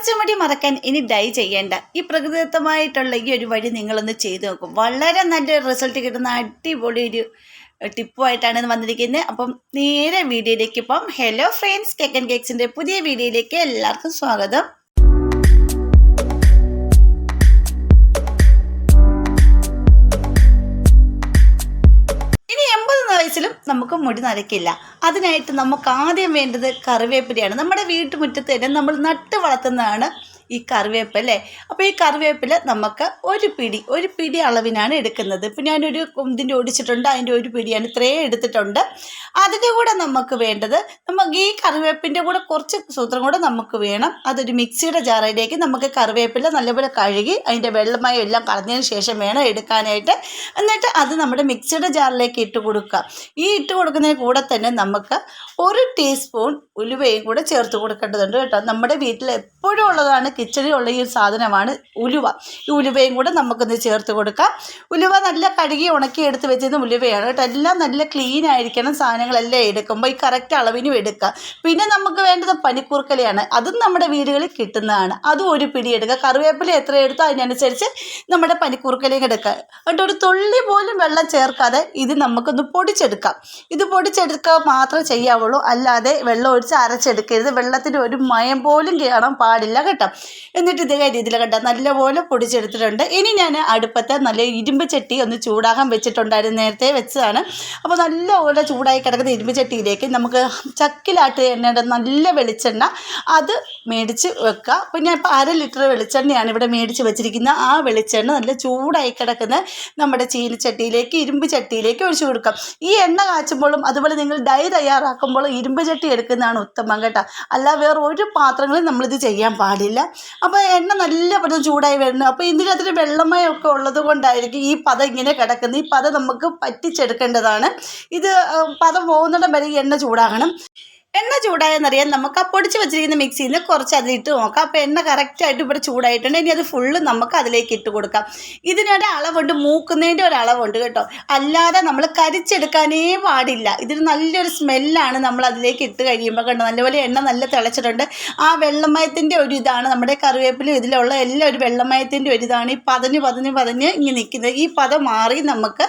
നരച്ച മുടി മറക്കാൻ ഇനി ഡൈ ചെയ്യേണ്ട. ഈ പ്രകൃതിദത്തമായിട്ടുള്ള ഈ ഒരു വഴി നിങ്ങളൊന്ന് ചെയ്തു നോക്കും. വളരെ നല്ല റിസൾട്ട് കിട്ടുന്ന അടിപൊളി ഒരു ടിപ്പുമായിട്ടാണ് വന്നിരിക്കുന്നത്. അപ്പം നേരെ വീഡിയോയിലേക്ക് ഇപ്പം ഹലോ ഫ്രണ്ട്സ് കേക്ക് ആൻഡ് കേക്സിന്റെ പുതിയ വീഡിയോയിലേക്ക് എല്ലാവർക്കും സ്വാഗതം. നമുക്ക് മുടി നരയ്ക്കില്ല അതിനായിട്ട് നമുക്ക് ആദ്യം വേണ്ടത് കറിവേപ്പിലയാണ്. നമ്മുടെ വീട്ടുമുറ്റത്ത് തന്നെ നമ്മൾ നട്ട് വളർത്തുന്നതാണ് ഈ കറിവേപ്പ് അല്ലേ അപ്പോൾ ഈ കറിവേപ്പില നമുക്ക് ഒരു പിടി ഒരു പിടി അളവിനാണ് എടുക്കുന്നത്. ഇപ്പം ഞാനൊരു ഇതിന്റെ ഓടിച്ചിട്ടുണ്ട് അതിന്റെ ഒരു പിടിയാണ് ഇത്രയും എടുത്തിട്ടുണ്ട്. അതിന്റെ കൂടെ നമുക്ക് വേണ്ടത് നമുക്ക് ഈ കറിവേപ്പിന്റെ കൂടെ കുറച്ച് സൂത്രം കൂടെ നമുക്ക് വേണം. അതൊരു മിക്സിയുടെ ജാറയിലേക്ക് നമുക്ക് കറിവേപ്പില നല്ലപോലെ കഴുകി അതിന്റെ വെള്ളമയം എല്ലാം കളഞ്ഞതിന് ശേഷം വേണം എടുക്കാനായിട്ട്. എന്നിട്ട് അത് നമ്മുടെ മിക്സിയുടെ ജാറിലേക്ക് ഇട്ട് കൊടുക്കുക. ഈ ഇട്ട് കൊടുക്കുന്നതിന് കൂടെ തന്നെ നമുക്ക് ഒരു ടീസ്പൂൺ ഉലുവയും കൂടെ ചേർത്ത് കൊടുക്കേണ്ടതുണ്ട് കേട്ടോ. നമ്മുടെ വീട്ടിൽ എപ്പോഴും ഉള്ളതാണ് കിച്ചണിലുള്ള ഈ ഒരു സാധനമാണ് ഉലുവ. ഈ ഉലുവയും കൂടെ നമുക്കൊന്ന് ചേർത്ത് കൊടുക്കാം. ഉലുവ നല്ല കഴുകി ഉണക്കി എടുത്ത് വെച്ചിരുന്ന ഉലുവയാണ് കേട്ടോ. എല്ലാം നല്ല ക്ലീൻ ആയിരിക്കണം. സാധനങ്ങളെല്ലാം എടുക്കുമ്പോൾ ഈ കറക്റ്റ് അളവിനും എടുക്കുക. പിന്നെ നമുക്ക് വേണ്ടത് പനിക്കൂർക്കലയാണ് അതും നമ്മുടെ വീടുകളിൽ കിട്ടുന്നതാണ്. അതും ഒരു പിടി എടുക്കുക. കറിവേപ്പില എത്ര എടുത്തോ അതിനനുസരിച്ച് നമ്മുടെ പനിക്കൂർക്കലയും എടുക്കുക. എന്നിട്ട് ഒരു തുള്ളി പോലും വെള്ളം ചേർക്കാതെ ഇത് നമുക്കൊന്ന് പൊടിച്ചെടുക്കാം. ഇത് പൊടിച്ചെടുക്കുക മാത്രമേ ചെയ്യാവുള്ളൂ. അല്ലാതെ വെള്ളം ഒഴിച്ച് അരച്ചെടുക്കരുത്. വെള്ളത്തിന്റെ ഒരു മയം പോലും കയറാൻ പാടില്ല കേട്ടോ. എന്നിട്ട് ഇതേ രീതിയിൽ കേട്ടോ നല്ലപോലെ പൊടിച്ചെടുത്തിട്ടുണ്ട്. ഇനി ഞാൻ അടുപ്പത്തെ നല്ല ഇരുമ്പ് ചട്ടി ഒന്ന് ചൂടാകാൻ വെച്ചിട്ടുണ്ടായിരുന്നു നേരത്തെ വെച്ചതാണ്. അപ്പോൾ നല്ലപോലെ ചൂടായി കിടക്കുന്ന ഇരുമ്പ് ചട്ടിയിലേക്ക് നമുക്ക് ചക്കിലാട്ട് എണ്ണയുടെ നല്ല വെളിച്ചെണ്ണ അത് മേടിച്ച് വെക്കുക. അപ്പോൾ ഞാൻ ഇപ്പോൾ അര ലിറ്റർ വെളിച്ചെണ്ണയാണ് ഇവിടെ മേടിച്ച് വെച്ചിരിക്കുന്നത്. ആ വെളിച്ചെണ്ണ നല്ല ചൂടായി കിടക്കുന്ന നമ്മുടെ ചീനിച്ചട്ടിയിലേക്ക് ഇരുമ്പ് ചട്ടിയിലേക്ക് ഒഴിച്ചു കൊടുക്കാം. ഈ എണ്ണ കാച്ചുമ്പോഴും അതുപോലെ നിങ്ങൾ ഡൈ തയ്യാറാക്കുമ്പോഴും ഇരുമ്പ് ചട്ടി എടുക്കുന്നതാണ് ഉത്തമം കേട്ടോ. അല്ല വേറെ ഒരു പാത്രങ്ങളും നമ്മളിത് ചെയ്യാൻ പാടില്ല. അപ്പോൾ എണ്ണ നല്ല പെട്ടെന്ന് ചൂടായി വരുന്നു. അപ്പോൾ ഇതിനകത്തൊരു വെള്ളമയൊക്കെ ഉള്ളത് കൊണ്ടായിരിക്കും ഈ പത ഇങ്ങനെ കിടക്കുന്നത്. ഈ പത നമുക്ക് പറ്റിച്ചെടുക്കേണ്ടതാണ്. ഇത് പത പോകുന്നിടം വരെ എണ്ണ ചൂടാകണം. എണ്ണ ചൂടായെന്നറിയാൻ നമുക്ക് ആ പൊടിച്ച് വെച്ചിരിക്കുന്ന മിക്സിയിൽ നിന്ന് കുറച്ച് അതിലിട്ട് നോക്കാം. അപ്പോൾ എണ്ണ കറക്റ്റായിട്ട് ഇവിടെ ചൂടായിട്ടുണ്ട്. ഇനി അത് ഫുള്ള് നമുക്ക് അതിലേക്ക് ഇട്ട് കൊടുക്കാം. ഇതിനൊരു അളവുണ്ട്. മൂക്കുന്നതിന്റെ ഒരു അളവുണ്ട് കേട്ടോ. അല്ലാതെ നമ്മൾ കരിച്ചെടുക്കാനേ പാടില്ല. ഇതിന് നല്ലൊരു സ്മെല്ലാണ് നമ്മൾ അതിലേക്ക് ഇട്ട് കഴിയുമ്പോൾ കണ്ടോ? നല്ലപോലെ എണ്ണ നല്ല തിളച്ചിട്ടുണ്ട്. ആ വെള്ളമയത്തിന്റെ ഒരു ഇതാണ് നമ്മുടെ കറിവേപ്പിലും. ഇതിലുള്ള എല്ലാ ഒരു വെള്ളമയത്തിന്റെ ഒരു ഇതാണ്. ഈ പതഞ്ഞ് പതഞ്ഞ് പതഞ്ഞ് ഇങ്ങനെ നിൽക്കുന്നത്. ഈ പദം മാറി നമുക്ക്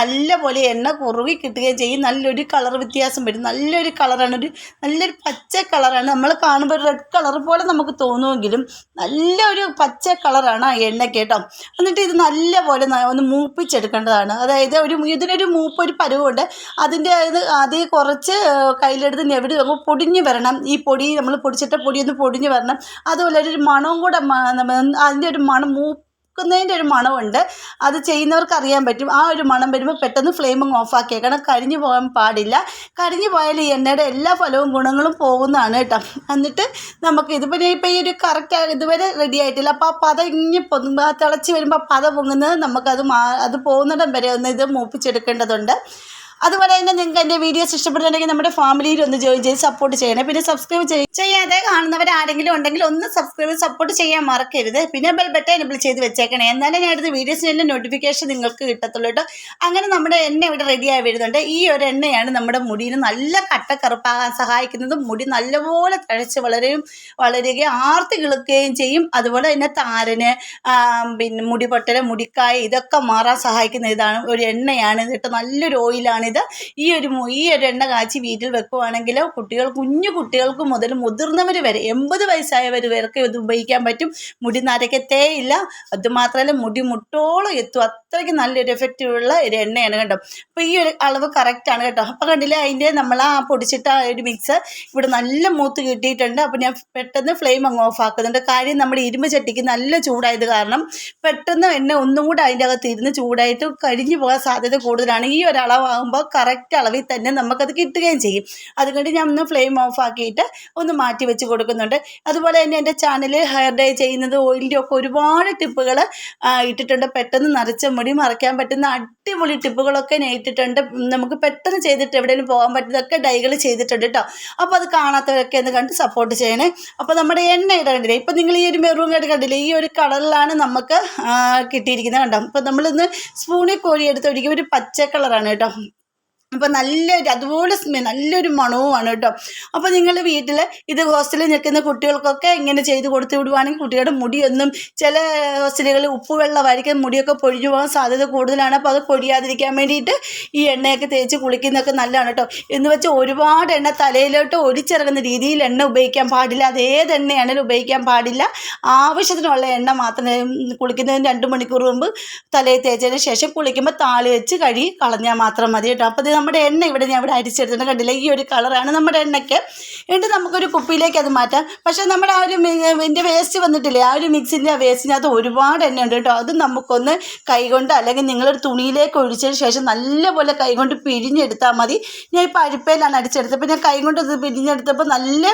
നല്ലപോലെ എണ്ണ കുറുകി കിട്ടുകയും ചെയ്യും. നല്ലൊരു കളർ വ്യത്യാസം വരും. നല്ലൊരു കളറാണ് ഒരു നല്ലൊരു പച്ച കളറാണ്. നമ്മൾ കാണുമ്പോൾ റെഡ് കളർ പോലെ നമുക്ക് തോന്നുമെങ്കിലും നല്ലൊരു പച്ച കളറാണ് ആ എണ്ണ കേട്ടോ. എന്നിട്ട് ഇത് നല്ല പോലെ ഒന്ന് മൂപ്പിച്ചെടുക്കേണ്ടതാണ്. അതായത് ഒരു ഇതിനൊരു മൂപ്പ് ഒരു പരുവുണ്ട്. അതിന്റെ അത് കുറച്ച് കയ്യിലെടുത്ത് ഞെവിടി നമുക്ക് പൊടിഞ്ഞ് വരണം. ഈ പൊടി നമ്മൾ പൊടിച്ചിട്ട പൊടി ഒന്ന് പൊടിഞ്ഞ് വരണം. അതുപോലെ ഒരു മണവും കൂടെ അതിന്റെ ഒരു മണം മൂക്കുന്നതിന്റെ ഒരു മണമുണ്ട്. അത് ചെയ്യുന്നവർക്ക് അറിയാൻ പറ്റും. ആ ഒരു മണം വരുമ്പോൾ പെട്ടെന്ന് ഫ്ലെയിം അങ്ങ് ഓഫാക്കിയേക്കണം കരിഞ്ഞു പോകാൻ പാടില്ല. കരിഞ്ഞു പോയാൽ ഈ എണ്ണയുടെ എല്ലാ ഫലവും ഗുണങ്ങളും പോകുന്നതാണ് കേട്ടോ. എന്നിട്ട് നമുക്ക് ഇതിപ്പോൾ ഇപ്പോൾ ഈ ഒരു കറക്റ്റ് ഇതുവരെ റെഡി ആയിട്ടില്ല. അപ്പോൾ ആ പത ഇങ്ങനെ പൊങ്ങുമ്പോൾ തിളച്ച് വരുമ്പോൾ പത പൊങ്ങുന്നത് നമുക്കത് മാ അത് പോകുന്നിടം വരെ ഒന്ന് ഇത് മൂപ്പിച്ചെടുക്കേണ്ടതുണ്ട്. അതുപോലെ തന്നെ നിങ്ങൾക്ക് എന്റെ വീഡിയോസ് ഇഷ്ടപ്പെടുന്നുണ്ടെങ്കിൽ നമ്മുടെ ഫാമിലിയിൽ ഒന്ന് ജോയിൻ ചെയ്ത് സപ്പോർട്ട് ചെയ്യണേ. പിന്നെ സബ്സ്ക്രൈബ് ചെയ്യും ചെയ്യാതെ കാണുന്നവർ ആരെങ്കിലും ഉണ്ടെങ്കിൽ ഒന്ന് സബ്സ്ക്രൈബ് സപ്പോർട്ട് ചെയ്യാൻ മറക്കരുത്. പിന്നെ ബെൽ ബട്ടൺ എനബിൾ ചെയ്ത് വെച്ചേക്കണേ. എന്നാലേ ഞാൻ വീഡിയോസ് വീഡിയോസിന്റെ നോട്ടിഫിക്കേഷൻ നിങ്ങൾക്ക് കിട്ടത്തുള്ളൂ കേട്ടോ. അങ്ങനെ നമ്മുടെ എണ്ണ ഇവിടെ റെഡിയായി വരുന്നുണ്ട്. ഈ ഒരു എണ്ണയാണ് നമ്മുടെ മുടിയിൽ നല്ല കട്ട കട്ടക്കറുപ്പാകാൻ സഹായിക്കുന്നതും മുടി നല്ലപോലെ തഴച്ച് വളരെയും വളരുകയും ആർത്തി കിളുക്കുകയും ചെയ്യും. അതുപോലെ തന്നെ താരന് പിന്നെ മുടി പൊട്ടൽ മുടിക്കായ ഇതൊക്കെ മാറാൻ സഹായിക്കുന്ന ഇതാണ് ഒരു എണ്ണയാണ്. കേട്ടോ നല്ലൊരു ഓയിലാണിത് ഈ ഒരു ഈ ഒരു എണ്ണ കാച്ചി വീട്ടിൽ വെക്കുവാണെങ്കിൽ കുട്ടികൾ കുഞ്ഞു കുട്ടികൾക്ക് മുതൽ മുതിർന്നവർ വരെ എൺപത് വയസ്സായവർ വരെയൊക്കെ ഇത് ഉപയോഗിക്കാൻ പറ്റും. മുടി നരക്കത്തേ ഇല്ല. അതുമാത്രമല്ല മുടി മുട്ടോളം എത്തും. അത്രയ്ക്ക് നല്ലൊരു എഫക്റ്റീവുള്ള ഒരു എണ്ണയാണ് കേട്ടോ അപ്പോൾ ഈ ഒരു അളവ് കറക്റ്റാണ് കേട്ടോ. അപ്പോൾ കണ്ടില്ലേ അതിന്റെ നമ്മൾ ആ പൊടിച്ചിട്ട ആ ഒരു മിക്സ് ഇവിടെ നല്ല മൂത്ത് കിട്ടിയിട്ടുണ്ട്. അപ്പോൾ ഞാൻ പെട്ടെന്ന് ഫ്ലെയിം അങ്ങ് ഓഫ് ആക്കുന്നുണ്ട്. കാര്യം നമ്മുടെ ഇരുമ്പ് ചട്ടിക്ക് നല്ല ചൂടായത് കാരണം പെട്ടെന്ന് എണ്ണ ഒന്നും കൂടെ അതിന്റെ അകത്ത് ഇരുന്ന് ചൂടായിട്ട് കരിഞ്ഞു പോകാൻ സാധ്യത കൂടുതലാണ്. ഈ ഒരു അളവാകുമ്പോൾ കറക്റ്റ് അളവിൽ തന്നെ നമുക്കത് കിട്ടുകയും ചെയ്യും. അതുകൊണ്ട് ഞാൻ ഒന്ന് ഫ്ലെയിം ഓഫ് ആക്കിയിട്ട് ഒന്ന് മാറ്റി വെച്ച് കൊടുക്കുന്നുണ്ട്. അതുപോലെ തന്നെ എന്റെ ചാനലിൽ ഹെയർ ഡേ ചെയ്യുന്നത് ഓയിലിന്റെ ഒക്കെ ഒരുപാട് ടിപ്പുകൾ ഇട്ടിട്ടുണ്ട്. പെട്ടെന്ന് നരച്ച മുടി മറയ്ക്കാൻ പറ്റുന്ന അടിപൊളി ടിപ്പുകളൊക്കെ ഞാൻ ഇട്ടിട്ടുണ്ട്. നമുക്ക് പെട്ടെന്ന് ചെയ്തിട്ട് എവിടെയെങ്കിലും പോകാൻ പറ്റുന്നതൊക്കെ ഡൈകൾ ചെയ്തിട്ടുണ്ട് കേട്ടോ അപ്പോൾ അത് കാണാത്തവരൊക്കെ ഒന്ന് കണ്ട് സപ്പോർട്ട് ചെയ്യണേ. അപ്പോൾ നമ്മുടെ എണ്ണ ഇടേണ്ടില്ല? ഇപ്പം നിങ്ങൾ ഈ ഒരു മെറൂൺ കാർഡ് കണ്ടില്ലേ? ഈ ഒരു കളറിലാണ് നമുക്ക് കിട്ടിയിരിക്കുന്നത് കണ്ടോ? അപ്പോൾ നമ്മളിന്ന് സ്പൂണിൽ കോരി എടുത്ത് ഒരു പച്ച കളറാണ് കേട്ടോ. അപ്പോൾ നല്ലൊരു അതുപോലെ സ്മെ നല്ലൊരു മണവുമാണ് കേട്ടോ. അപ്പോൾ നിങ്ങൾ വീട്ടിൽ ഇത് ഹോസ്റ്റലിൽ നിൽക്കുന്ന കുട്ടികൾക്കൊക്കെ ഇങ്ങനെ ചെയ്ത് കൊടുത്തു വിടുവാണെങ്കിൽ കുട്ടികളുടെ മുടിയൊന്നും ചില ഹോസ്റ്റലുകളിൽ ഉപ്പ് വെള്ളമായിരിക്കും മുടിയൊക്കെ പൊഴിഞ്ഞു പോകാൻ സാധ്യത കൂടുതലാണ്. അപ്പോൾ അത് പൊഴിയാതിരിക്കാൻ വേണ്ടിയിട്ട് ഈ എണ്ണയൊക്കെ തേച്ച് കുളിക്കുന്നതൊക്കെ നല്ലതാണ് കേട്ടോ. എന്ന് വെച്ചാൽ ഒരുപാട് എണ്ണ തലയിലോട്ട് ഒലിച്ചിറങ്ങുന്ന രീതിയിൽ എണ്ണ ഉപയോഗിക്കാൻ പാടില്ല. അത് ഏത് ഉപയോഗിക്കാൻ പാടില്ല. ആവശ്യത്തിനുള്ള എണ്ണ മാത്രമേ കുളിക്കുന്നതിന് രണ്ട് മണിക്കൂർ മുമ്പ് തലയിൽ തേച്ചതിന് ശേഷം കുളിക്കുമ്പോൾ താളി വെച്ച് കഴുകി കളഞ്ഞാൽ മാത്രം മതി കേട്ടോ. അപ്പോൾ നമ്മുടെ എണ്ണ ഇവിടെ ഞാൻ ഇവിടെ അരിച്ചെടുത്തിട്ട് കണ്ടില്ല? ഈ ഒരു കളറാണ് നമ്മുടെ എണ്ണയ്ക്ക്. എന്നിട്ട് നമുക്കൊരു കുപ്പിയിലേക്ക് അത് മാറ്റാം. പക്ഷേ നമ്മുടെ ആ ഒരു ഇതിന്റെ വേസ്റ്റ് വന്നിട്ടില്ലേ? ആ ഒരു മിക്സിന്റെ ആ വേസ്റ്റിനകത്ത് ഒരുപാട് എണ്ണ ഉണ്ട് കേട്ടോ. അത് നമുക്കൊന്ന് കൈകൊണ്ട് അല്ലെങ്കിൽ നിങ്ങളൊരു തുണിയിലേക്ക് ഒഴിച്ചതിന് ശേഷം നല്ലപോലെ കൈകൊണ്ട് പിഴിഞ്ഞെടുത്താൽ മതി. ഞാൻ ഇപ്പോൾ അരിപ്പയിലാണ് അടിച്ചെടുത്തത്. അപ്പോൾ ഞാൻ കൈകൊണ്ട് ഇത് പിഴിഞ്ഞെടുത്തപ്പോൾ നല്ല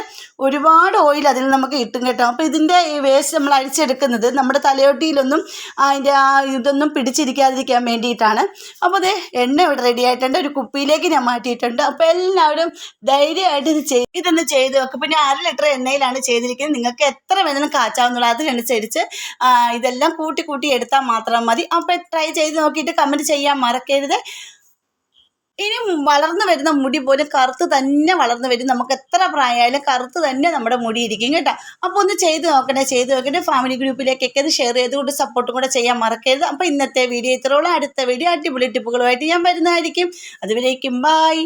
ഒരുപാട് ഓയിൽ അതിൽ നമുക്ക് കിട്ടും കേട്ടോ. അപ്പോൾ ഇതിന്റെ ഈ വേസ്റ്റ് നമ്മൾ അഴിച്ചെടുക്കുന്നത് നമ്മുടെ തലയോട്ടിയിലൊന്നും അതിന്റെ ആ ഇതൊന്നും പിടിച്ചിരിക്കാതിരിക്കാൻ വേണ്ടിയിട്ടാണ്. അപ്പോൾ അതെ എണ്ണ ഇവിടെ റെഡി ആയിട്ടുണ്ട്. ഒരു കുപ്പിയിലേക്ക് ഞാൻ മാറ്റിയിട്ടുണ്ട്. അപ്പോൾ എല്ലാവരും ധൈര്യമായിട്ട് ഇത് ചെയ്ത് ഇതൊന്ന് ചെയ്ത് വെക്കും പിന്നെ അര ലിറ്റർ എണ്ണയിലാണ് ചെയ്തിരിക്കുന്നത്. നിങ്ങൾക്ക് എത്ര വേദന കാച്ചാവുന്നുള്ളൂ അതിനനുസരിച്ച് ഇതെല്ലാം കൂട്ടി കൂട്ടി എടുത്താൽ മാത്രം മതി. അപ്പോൾ ട്രൈ ചെയ്ത് നോക്കിയിട്ട് കമന്റ് ചെയ്യാൻ മറക്കരുത്. ഇനി വളർന്നു വരുന്ന മുടി പോലും കറുത്ത് തന്നെ വളർന്നു വരും. നമുക്ക് എത്ര പ്രായമായാലും കറുത്ത് തന്നെ നമ്മുടെ മുടി ഇരിക്കും കേട്ടോ. അപ്പോൾ ഒന്ന് ചെയ്ത് നോക്കണേ ചെയ്ത് നോക്കണേ. ഫാമിലി ഗ്രൂപ്പിലേക്കൊക്കെ ഇത് ഷെയർ ചെയ്തുകൊണ്ട് സപ്പോർട്ടും കൂടെ ചെയ്യാൻ മറക്കരുത്. അപ്പോൾ ഇന്നത്തെ വീഡിയോ ഇത്രയോളം അടുത്ത വീഡിയോ അടിപൊളി ടിപ്പുകളുമായിട്ട് ഞാൻ വരുന്നതായിരിക്കും. അതുവരേക്കും ബായ്